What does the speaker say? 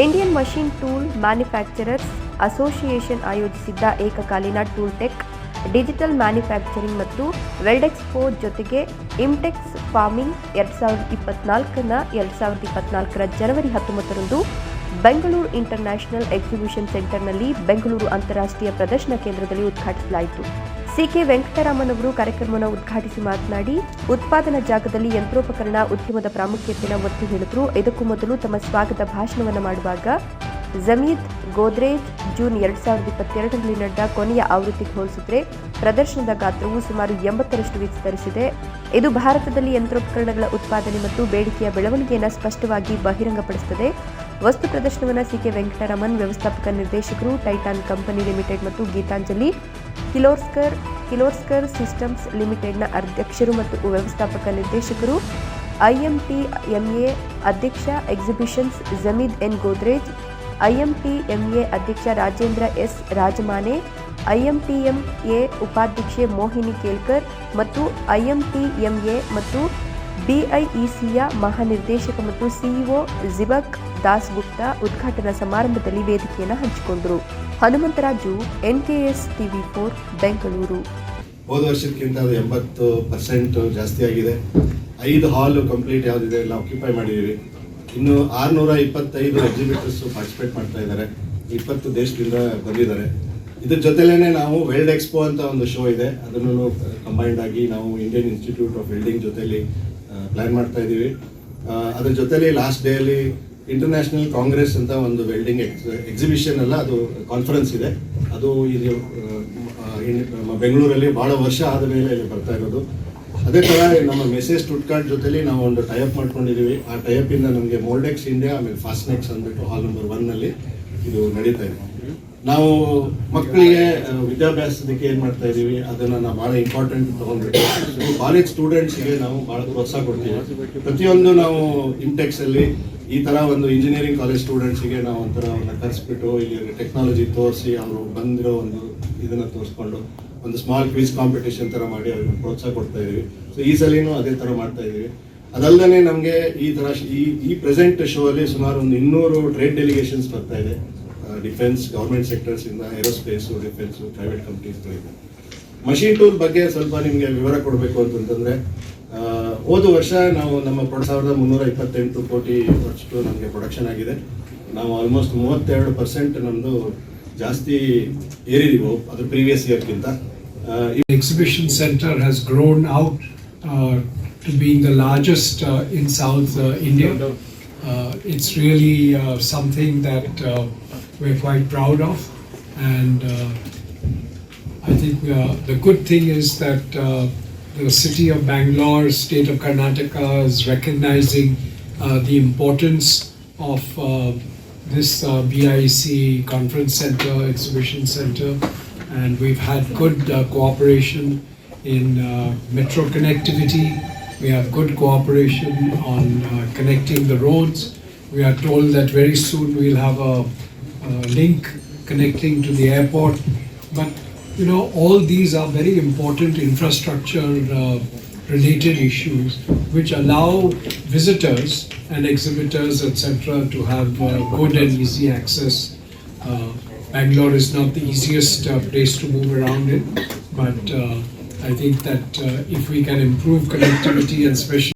Indian machine tool manufacturers association ಆಯೋಜಿಸಿದ್ದ ಏಕಕಾಲೀನ tool tech digital manufacturing ಮತ್ತು ವೆಲ್ಡೆಕ್ಸ್ಪೋ ಜೊತೆಗೆ ಇಮ್ಟೆಕ್ಸ್ ಫಾರ್ಮಿಂಗ್ ಎರಡ್ ಸಾವಿರದ ಇಪ್ಪತ್ನಾಲ್ಕನ ಎರಡ್ ಸಾವಿರದ ಇಪ್ಪತ್ನಾಲ್ಕರ ಜನವರಿ ಹತ್ತೊಂಬತ್ತರಂದು ಬೆಂಗಳೂರು ಇಂಟರ್ನ್ಯಾಷನಲ್ ಎಕ್ಸಿಬಿಷನ್ ಸೆಂಟರ್ನಲ್ಲಿ ಬೆಂಗಳೂರು ಅಂತಾರಾಷ್ಟ್ರೀಯ ಪ್ರದರ್ಶನ ಕೇಂದ್ರದಲ್ಲಿ ಉದ್ಘಾಟಿಸಲಾಯಿತು. ಸಿಕೆ ವೆಂಕಟರಾಮನ್ ಅವರು ಕಾರ್ಯಕ್ರಮವನ್ನು ಉದ್ಘಾಟಿಸಿ ಮಾತನಾಡಿ, ಉತ್ಪಾದನಾ ಜಾಗದಲ್ಲಿ ಯಂತ್ರೋಪಕರಣ ಉದ್ಯಮದ ಪ್ರಾಮುಖ್ಯತೆಯನ್ನು ಒತ್ತಿ ಹೇಳಿದರು. ಇದಕ್ಕೂ ಮೊದಲು ತಮ್ಮ ಸ್ವಾಗತ ಭಾಷಣವನ್ನು ಮಾಡುವಾಗ, ಜಮೀದ್ ಗೋದ್ರೇಜ್ ಜೂನ್ ಎರಡ್ ಸಾವಿರದ ಇಪ್ಪತ್ತೆರಡರಲ್ಲಿ ನಡೆದ ಕೊನೆಯ ಆವೃತ್ತಿಗೆ ಹೋಲಿಸಿದ್ರೆ, ಪ್ರದರ್ಶನದ ಗಾತ್ರವು ಸುಮಾರು ಎಂಬತ್ತರಷ್ಟು ವಿಸ್ತರಿಸಿದೆ. ಇದು ಭಾರತದಲ್ಲಿ ಯಂತ್ರೋಪಕರಣಗಳ ಉತ್ಪಾದನೆ ಮತ್ತು ಬೇಡಿಕೆಯ ಬೆಳವಣಿಗೆಯನ್ನು ಸ್ಪಷ್ಟವಾಗಿ ಬಹಿರಂಗಪಡಿಸುತ್ತದೆ. ವಸ್ತು ಪ್ರದರ್ಶನವನ್ನು ಸಿಕೆ ವೆಂಕಟರಾಮನ್, ವ್ಯವಸ್ಥಾಪಕ ನಿರ್ದೇಶಕರು, ಟೈಟಾನ್ ಕಂಪನಿ ಲಿಮಿಟೆಡ್ ಮತ್ತು ಗೀತಾಂಜಲಿ ಕಿಲೋರ್ಸ್ಕರ್ ಕಿಲೋರ್ಸ್ಕರ್ ಸಿಸ್ಟಮ್ಸ್ ಲಿಮಿಟೆಡ್ನ ಅಧ್ಯಕ್ಷರು ಮತ್ತು ವ್ಯವಸ್ಥಾಪಕ ನಿರ್ದೇಶಕರು ಐಎಂಟಿಎಂಎ ಅಧ್ಯಕ್ಷ exhibitions Jamshyd N Godrej A ಅಧ್ಯಕ್ಷ Rajendra S Rajamane IMP M A ಉಪಾಧ್ಯಕ್ಷೆ ಮೋಹಿನಿ ಕೇಲ್ಕರ್ ಮತ್ತು ಐಎಂಟಿಎಂಎ ಮತ್ತು ಬಿಐಇಸಿಯ ಮಹಾನಿರ್ದೇಶಕ ಮತ್ತು ಸಿಇಒ ಜಿಬಕ್ ದಾಸ್ ಗುಪ್ತಾ ಉದ್ಘಾಟನಾ ಸಮಾರಂಭದಲ್ಲಿ ವೇದಿಕೆಯನ್ನು ಹಂಚಿಕೊಂಡರು. Hanumantharaju NKS TV four, Bengaluru. ಹೋದ ವರ್ಷಕ್ಕಿಂತ ಅದು ಎಂಬತ್ತು ಪರ್ಸೆಂಟ್ ಜಾಸ್ತಿ ಆಗಿದೆ. ಐದು ಹಾಲು ಕಂಪ್ಲೀಟ್ ಯಾವುದಿದೆ ಎಲ್ಲ ಆಕ್ಯುಪೈ ಮಾಡಿದ್ದೀವಿ. ಇನ್ನು ಆರುನೂರ ಇಪ್ಪತ್ತೈದು ಎಕ್ಸಿಬಿಟರ್ಸ್ ಪಾರ್ಟಿಸಿಪೇಟ್ ಮಾಡ್ತಾ ಇದ್ದಾರೆ. ಇಪ್ಪತ್ತು ದೇಶದಿಂದ ಬಂದಿದ್ದಾರೆ. ಇದ್ರ ಜೊತೆಲೇ ನಾವು ವೆಲ್ಡ್ ಎಕ್ಸ್ಪೋ ಅಂತ ಒಂದು ಶೋ ಇದೆ. ಅದನ್ನು ಕಂಬೈಂಡ್ ಆಗಿ ನಾವು ಇಂಡಿಯನ್ ಇನ್ಸ್ಟಿಟ್ಯೂಟ್ ಆಫ್ ವೆಲ್ಡಿಂಗ್ ಜೊತೆಲಿ ಪ್ಲ್ಯಾನ್ ಮಾಡ್ತಾ ಇದ್ದೀವಿ. ಅದ್ರ ಜೊತೆಲಿ ಲಾಸ್ಟ್ ಡೇ ಅಲ್ಲಿ ಇಂಟರ್ನ್ಯಾಷನಲ್ ಕಾಂಗ್ರೆಸ್ ಅಂತ ಒಂದು ವೆಲ್ಡಿಂಗ್ ಎಕ್ಸಿಬಿಷನ್ ಅಲ್ಲ, ಅದು ಕಾನ್ಫರೆನ್ಸ್ ಇದೆ. ಅದು ಇದು ಬೆಂಗಳೂರಲ್ಲಿ ಬಹಳ ವರ್ಷ ಆದ ಮೇಲೆ ಇಲ್ಲಿ ಬರ್ತಾ ಇರೋದು. ಅದೇ ತರ ನಮ್ಮ ಮೆಸೇಜ್ ಟುಟ್ಕಾರ್ಟ್ ಜೊತೆಲಿ ನಾವು ಒಂದು ಟೈಪ್ ಮಾಡ್ಕೊಂಡಿದೀವಿ. ಆ ಟೈಪಿಂದ ನಮಗೆ ಮೋಲ್ಡೆಕ್ಸ್ ಇಂಡಿಯಾ ಆಮೇಲೆ ಫಾಸ್ಟ್ನೆಕ್ಸ್ ಅಂದ್ಬಿಟ್ಟು ಹಾಲ್ ನಂಬರ್ ಒನ್ನಲ್ಲಿ ಇದು ನಡೀತಾ ಇದೆ. ನಾವು ಮಕ್ಕಳಿಗೆ ವಿದ್ಯಾಭ್ಯಾಸದಕ್ಕೆ ಏನು ಮಾಡ್ತಾ ಇದೀವಿ? ಅದನ್ನ ನಾವು ಬಹಳ ಇಂಪಾರ್ಟೆಂಟ್ ತಗೊಂಡ್ಬಿಟ್ಟು ಕಾಲೇಜ್ ಸ್ಟೂಡೆಂಟ್ಸ್ಗೆ ನಾವು ಬಹಳ ಪ್ರೋತ್ಸಾಹ ಕೊಡ್ತೀವಿ. ಪ್ರತಿಯೊಂದು ನಾವು ಇಂಟೆಕ್ಸ್ ಅಲ್ಲಿ ಈ ತರ ಒಂದು ಇಂಜಿನಿಯರಿಂಗ್ ಕಾಲೇಜ್ ಸ್ಟೂಡೆಂಟ್ಸ್ಗೆ ನಾವು ಒಂಥರ ಅವ್ರನ್ನ ಕರೆಸ್ಬಿಟ್ಟು ಇಲ್ಲಿ ಟೆಕ್ನಾಲಜಿ ತೋರಿಸಿ ಅವರು ಬಂದಿರೋ ಒಂದು ಇದನ್ನ ತೋರಿಸ್ಕೊಂಡು ಒಂದು ಸ್ಮಾಲ್ ಕ್ವಿಜ್ ಕಾಂಪಿಟೇಷನ್ ತರ ಮಾಡಿ ಅವ್ರಿಗೆ ಪ್ರೋತ್ಸಾಹ ಕೊಡ್ತಾ ಇದೀವಿ ಸೊ ಈ ಸಲಿನೂ ಅದೇ ತರ ಮಾಡ್ತಾ ಇದೀವಿ ಅದಲ್ಲದೆ ನಮಗೆ ಈ ತರ ಈ ಈ ಪ್ರೆಸೆಂಟ್ ಶೋ ಅಲ್ಲಿ ಸುಮಾರು ಒಂದು ಇನ್ನೂರು ಟ್ರೇಡ್ ಡೆಲಿಗೇಷನ್ಸ್ ಬರ್ತಾ ಇದೆ. ಡಿಫೆನ್ಸ್ ಗೌರ್ಮೆಂಟ್ ಸೆಕ್ಟರ್ಸ್ ಇಂದ ಏರೋಸ್ಪೇಸ್ ಡಿಫೆನ್ಸ್ ಪ್ರೈವೇಟ್ ಕಂಪ್ನೀಸ್ಗಳಿಂದ ಮಷೀನ್ ಟೂಲ್ ಬಗ್ಗೆ ಸ್ವಲ್ಪ ನಿಮಗೆ ವಿವರ ಕೊಡಬೇಕು ಅಂತಂದ್ರೆ ಆ, ಹೋದ ವರ್ಷ ನಾವು ನಮ್ಮ ಸಾವಿರದ ಮುನ್ನೂರ ಇಪ್ಪತ್ತೆಂಟು ಕೋಟಿ ಅಷ್ಟು ನಮಗೆ ಪ್ರೊಡಕ್ಷನ್ ಆಗಿದೆ. ನಾವು ಆಲ್ಮೋಸ್ಟ್ ಮೂವತ್ತೆರಡು ಪರ್ಸೆಂಟ್ ನಮ್ಮದು ಜಾಸ್ತಿ ಏರಿದೀವಿ ಅದು previous ಇಯರ್ಗಿಂತ exhibition centre has grown out to to the largest in South India it's really something that we quite proud of that think uh, the good thing is that uh, the city of Bangalore, state of Karnataka, is recognizing uh, the importance of uh, this uh, BIC conference center, exhibition center, and we've had good uh, cooperation in metro connectivity. We have good cooperation on connecting the roads. We are told that very soon we'll have a, a link connecting to the airport. But you know, all these are very important infrastructure uh, related issues which allow visitors and exhibitors, etc., to have uh, good and easy access. Uh, Bangalore is not the easiest uh, place to move around in, but uh, I think that uh, if we can improve connectivity and especially